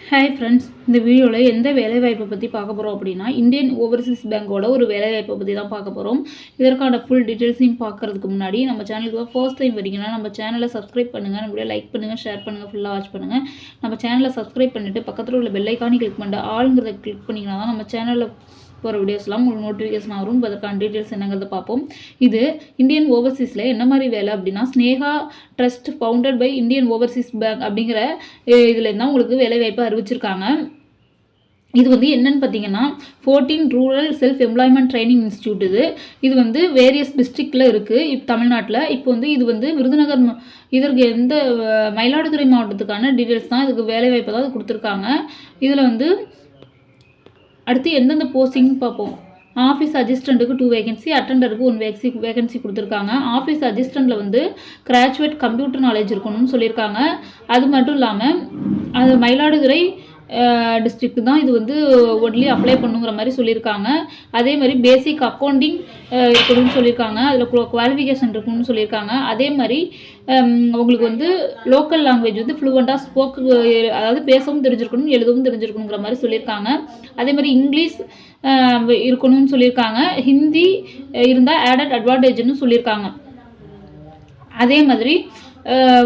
Hi friends இந்த வீடியோவில் எந்த வேலைவாய்ப்பை பற்றி பார்க்க போகிறோம் அப்படின்னா இந்தியன் ஓவர்சீஸ் பேங்கோட ஒரு வேலைவாய்ப்பை பற்றி தான் பார்க்க போகிறோம் இதற்கான ஃபுல் டீட்டெயில்ஸையும் பார்க்குறதுக்கு முன்னாடி நம்ம சேனலுக்கு தான் ஃபர்ஸ்ட் டைம் வரீங்கன்னா நம்ம சேனலை சப்ஸ்கிரைப் பண்ணுங்கள் நம்ம லைக் பண்ணுங்கள் ஷேர் பண்ணுங்கள் ஃபுல்லாக வாட்ச் பண்ணுங்கள் நம்ம சேனலை சப்ஸ்கிரைப் பண்ணிவிட்டு பக்கத்தில் உள்ள பெல்லைக்கானி கிளிக் பண்ணிட்டு ஆளுங்கிறத கிளிக் பண்ணிங்கன்னா தான் நம்ம சேனலில் போகிற வீடியோஸ்லாம் உங்களுக்கு நோட்டிஃபிகேஷன் வரும் அதற்கான டீட்டெயில்ஸ் என்னங்கிறத பார்ப்போம். இது இந்தியன் ஓவர்சீஸில் என்ன மாதிரி வேலை அப்படின்னா Sneha trust founded by Indian Overseas Bank அப்படிங்கிற இதில் இருந்தால் உங்களுக்கு வேலைவாய்ப்பு அறிவிச்சிருக்காங்க. இது வந்து என்னன்னு பார்த்தீங்கன்னா fourteen rural self employment training institute இது. இது வந்து வேரியஸ் டிஸ்ட்ரிக்டில் இருக்குது இப்போ தமிழ்நாட்டில். இப்போ வந்து இது வந்து விருதுநகர் இதற்கு எந்த மயிலாடுதுறை மாவட்டத்துக்கான டீட்டெயில்ஸ் தான் இதுக்கு வேலைவாய்ப்பு தான் கொடுத்துருக்காங்க. இதில் வந்து அடுத்து எந்தெந்த போஸ்டிங் பார்ப்போம்? ஆஃபீஸ் அசிஸ்டண்ட்டுக்கு டூ வேகன்சி அட்டண்டருக்கு ஒன் வேக்சி வேகன்சி கொடுத்துருக்காங்க. ஆஃபீஸ் அசிஸ்டண்ட்டில் வந்து கிராஜுவேட் கம்ப்யூட்டர் நாலேஜ் இருக்கணும்னு சொல்லியிருக்காங்க. அது மட்டும் இல்லாமல் அது மயிலாடுதுறை டிஸ்ட்ரிக்ட் தான் இது வந்து ஒன்லி அப்ளை பண்ணுங்கிற மாதிரி சொல்லியிருக்காங்க. அதே மாதிரி பேசிக் அக்கௌண்டிங் இருக்கணும்னு சொல்லியிருக்காங்க. அதில் குவாலிஃபிகேஷன் இருக்கணும்னு சொல்லியிருக்காங்க. அதே மாதிரி உங்களுக்கு வந்து லோக்கல் லாங்குவேஜ் வந்து ஃப்ளூவெண்ட்டாக ஸ்போக்கு அதாவது பேசவும் தெரிஞ்சிருக்கணும் எழுதவும் தெரிஞ்சிருக்கணுங்கிற மாதிரி சொல்லியிருக்காங்க. அதே மாதிரி இங்கிலீஷ் இருக்கணும்னு சொல்லியிருக்காங்க. ஹிந்தி இருந்தால் ஆடட் அட்வான்டேஜ்னு சொல்லியிருக்காங்க. அதே மாதிரி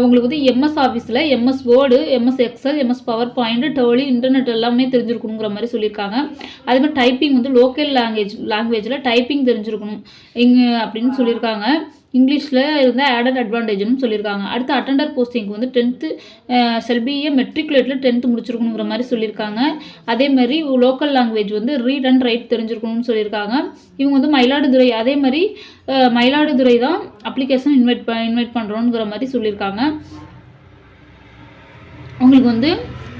உங்களுக்கு வந்து எம்எஸ் ஆஃபீஸில் MS word MS Excel MS power point Dolly internet எல்லாமே தெரிஞ்சிருக்கணுங்கிற மாதிரி சொல்லியிருக்காங்க. அதே மாதிரி டைப்பிங் வந்து லோக்கல் லாங்குவேஜ் லாங்குவேஜில் டைப்பிங் தெரிஞ்சிருக்கணும் இங்கே அப்படின்னு சொல்லியிருக்காங்க. இங்கிலீஷில் இருந்தால் ஆடட் அட்வான்டேஜ்னு சொல்லியிருக்காங்க. அடுத்து அட்டண்டர் போஸ்டிங்க்கு வந்து டென்த்து செல்பிஏ மெட்ரிகுலேட்டில் டென்த்து முடிச்சிருக்கணுங்கிற மாதிரி சொல்லியிருக்காங்க. அதே மாதிரி லோக்கல் லாங்குவேஜ் வந்து ரீட் அண்ட் ரைட் தெரிஞ்சிருக்கணும்னு சொல்லியிருக்காங்க. இவங்க வந்து மயிலாடுதுறை அதே மாதிரி மயிலாடுதுறை தான் அப்ளிகேஷன் இன்வைட் ப இன்வைட் பண்ணுறோங்கிற மாதிரி சொல்லியிருக்காங்க. உங்களுக்கு வந்து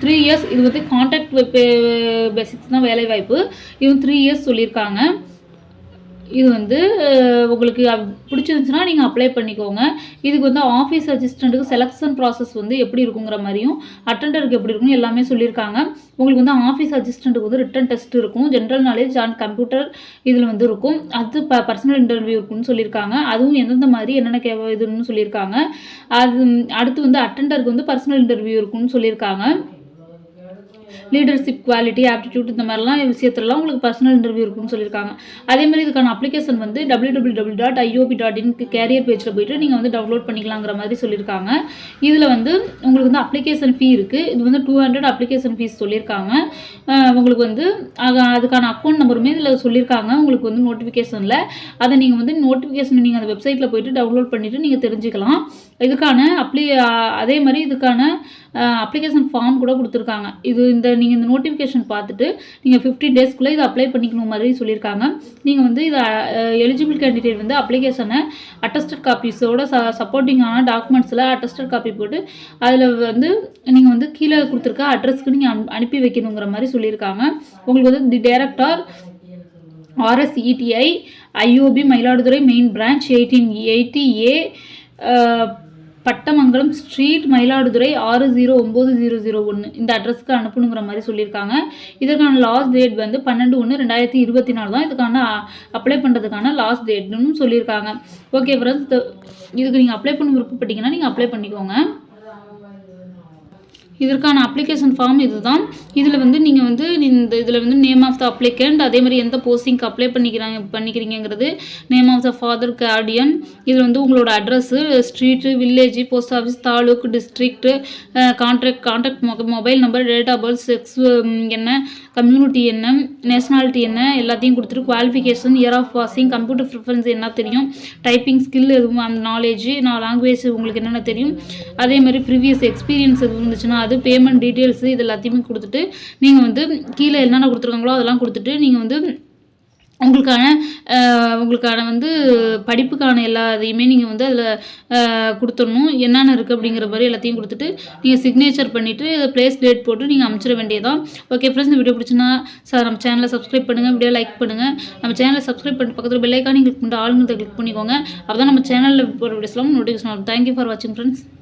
த்ரீ இயர்ஸ் இது வந்து கான்டாக்ட் பேசிக்ஸ் தான் வேலைவாய்ப்பு. இவங்க த்ரீ இயர்ஸ் சொல்லியிருக்காங்க. இது வந்து உங்களுக்கு பிடிச்சிருந்துச்சுன்னா நீங்கள் அப்ளை பண்ணிக்கோங்க. இதுக்கு வந்து ஆஃபீஸ் அசிஸ்டண்ட்டுக்கு செலெக்ஷன் ப்ராசஸ் வந்து எப்படி இருக்குங்கிற மாதிரியும் அட்டண்டருக்கு எப்படி இருக்கும் எல்லாமே சொல்லியிருக்காங்க. உங்களுக்கு வந்து ஆஃபீஸ் அசிஸ்டண்ட்டுக்கு வந்து ரிட்டன் டெஸ்ட் இருக்கும். ஜென்ரல் நாலேஜ் அண்ட் கம்ப்யூட்டர் இதில் வந்து இருக்கும். அது ப பர்சனல் இன்டர்வியூ இருக்குன்னு சொல்லியிருக்காங்க. அதுவும் எந்தெந்த மாதிரி என்னென்ன கே இதுன்னு சொல்லியிருக்காங்க. அது அடுத்து வந்து அட்டண்டருக்கு வந்து பர்சனல் இன்டர்வியூ இருக்குன்னு சொல்லியிருக்காங்க. லீடர்ஷிப் குவாலிட்டி ஆப்டிடியூட் இந்த மாதிரிலாம் விஷயத்துலலாம் உங்களுக்கு பர்சனல் இன்டர்வியூ இருக்கும்னு சொல்லியிருக்காங்க. அதே மாதிரி இதுக்கான அப்ளிகேஷன் வந்து W W W dot IOB dot in career பேஜில் போயிட்டு நீங்கள் வந்து டவுன்லோட் பண்ணிக்கலாங்கிற மாதிரி சொல்லியிருக்காங்க. இதில் வந்து உங்களுக்கு வந்து அப்ளிகேஷன் ஃபீ இருக்குது இது வந்து டூ ஹண்ட்ரட் அப்ளிகேஷன் ஃபீஸ் சொல்லியிருக்காங்க. உங்களுக்கு வந்து அதுக்கான அக்கௌண்ட் நம்பருமே இதில் சொல்லியிருக்காங்க. உங்களுக்கு வந்து நோட்டிஃபிகேஷனில் அதை நீங்கள் வந்து நோட்டிஃபிகேஷன் நீங்கள் அந்த வெப்சைட்டில் போயிட்டு டவுன்லோட் பண்ணிவிட்டு நீங்கள் தெரிஞ்சுக்கலாம். இதுக்கான அப்ளி அதே மாதிரி இதுக்கான அப்ளிகேஷன் ஃபார்ம் கூட கொடுத்துருக்காங்க. இது இந்த நீங்கள் இந்த நோட்டிஃபிகேஷன் பார்த்துட்டு நீங்கள் ஃபிஃப்டீன் டேஸ்க்குள்ளே இதை அப்ளை பண்ணிக்கணும் மாதிரி சொல்லியிருக்காங்க. நீங்கள் வந்து இதை எலிஜிபிள் கேண்டிடேட் வந்து அப்ளிகேஷனை அட்டஸ்டட் காப்பீஸோட ச சப்போர்ட்டிங்கான டாக்குமெண்ட்ஸில் அட்டஸ்டட் காப்பி போட்டு அதில் வந்து நீங்கள் வந்து கீழே கொடுத்துருக்க அட்ரஸ்க்கு நீங்கள் அனுப்பி வைக்கணுங்கிற மாதிரி சொல்லியிருக்காங்க. உங்களுக்கு வந்து the director RSETI IOB Mayiladuthurai main branch eighteen eighty A Pattamangalam street Mayiladuthurai ஆறு ஜீரோ ஒம்பது ஜீரோ ஜீரோ ஒன்று. இந்த அட்ரஸ்க்கு அனுப்பணுங்கிற மாதிரி சொல்லியிருக்காங்க. இதற்கான லாஸ்ட் டேட் வந்து பன்னெண்டு ஒன்று ரெண்டாயிரத்தி இருபத்தி நாலு தான். இதுக்கான அப்ளை பண்ணுறதுக்கான லாஸ்ட் டேட்னு சொல்லியிருக்காங்க. ஓகே ஃப்ரெண்ட்ஸ் இதுக்கு நீங்கள் அப்ளை பண்ண விருப்பப்பட்டீங்கன்னா நீங்கள் அப்ளை பண்ணிக்கோங்க. இதற்கான அப்ளிகேஷன் ஃபார்ம் இதுதான். இதில் வந்து நீங்கள் வந்து இந்த இதில் வந்து நேம் ஆஃப் த அப்ளிகண்ட் அதே மாதிரி எந்த போஸ்டிங்க்கு அப்ளை பண்ணிக்கிறாங்க பண்ணிக்கிறீங்கிறது name of the father guardian இதில் வந்து உங்களோட address street village post office taluk district contract contact mobile number date of birth sex என்ன கம்யூனிட்டி என்ன நேஷனாலிட்டி என்ன எல்லாத்தையும் கொடுத்துட்டு qualification year of passing computer preference என்ன தெரியும் டைப்பிங் ஸ்கில் எதுவும் அந்த நாலேஜ் நான் லாங்குவேஜ் உங்களுக்கு என்னென்ன தெரியும் அதே மாதிரி ப்ரீவியஸ் எக்ஸ்பீரியன்ஸ் எதுவும் இருந்துச்சுன்னா அது பேமெண்ட் டீட்டெயில்ஸு இது எல்லாத்தையுமே கொடுத்துட்டு நீங்கள் வந்து கீழே என்னென்ன கொடுத்துருக்காங்களோ அதெல்லாம் கொடுத்துட்டு நீங்கள் வந்து உங்களுக்கான உங்களுக்கான வந்து படிப்புக்கான எல்லா இதையுமே நீங்கள் வந்து அதில் கொடுத்துடணும். என்னென்ன இருக்குது அப்படிங்கிற மாதிரி எல்லாத்தையும் கொடுத்துட்டு நீங்கள் சிக்னேச்சர் பண்ணிவிட்டு ப்ளேஸ் டேட் போட்டு நீங்கள் அமைச்சிட வேண்டியதான் ஓகே ஃப்ரெண்ட்ஸ் இந்த வீடியோ பிடிச்சினா சார் நம்ம சேனலை சப்ஸ்கிரைப் பண்ணுங்கள் வீடியோ லைக் பண்ணுங்கள் நம்ம சேனலை சப்ஸ்கிரைப் பண்ணிட்டு பக்கத்தில் பெல்லைக்கானே கிளிக் பண்ணிட்டு ஆளுங்கிறத கிளிக் பண்ணிக்கோங்க. அப்போ தான் நம்ம சேனலில் போகிற வீடியோஸ்லாம் நோட்டிஃபிகேஷன் ஆகும் தேங்க்யூ ஃபார் வாட்சிங் ஃப்ரெண்ட்ஸ்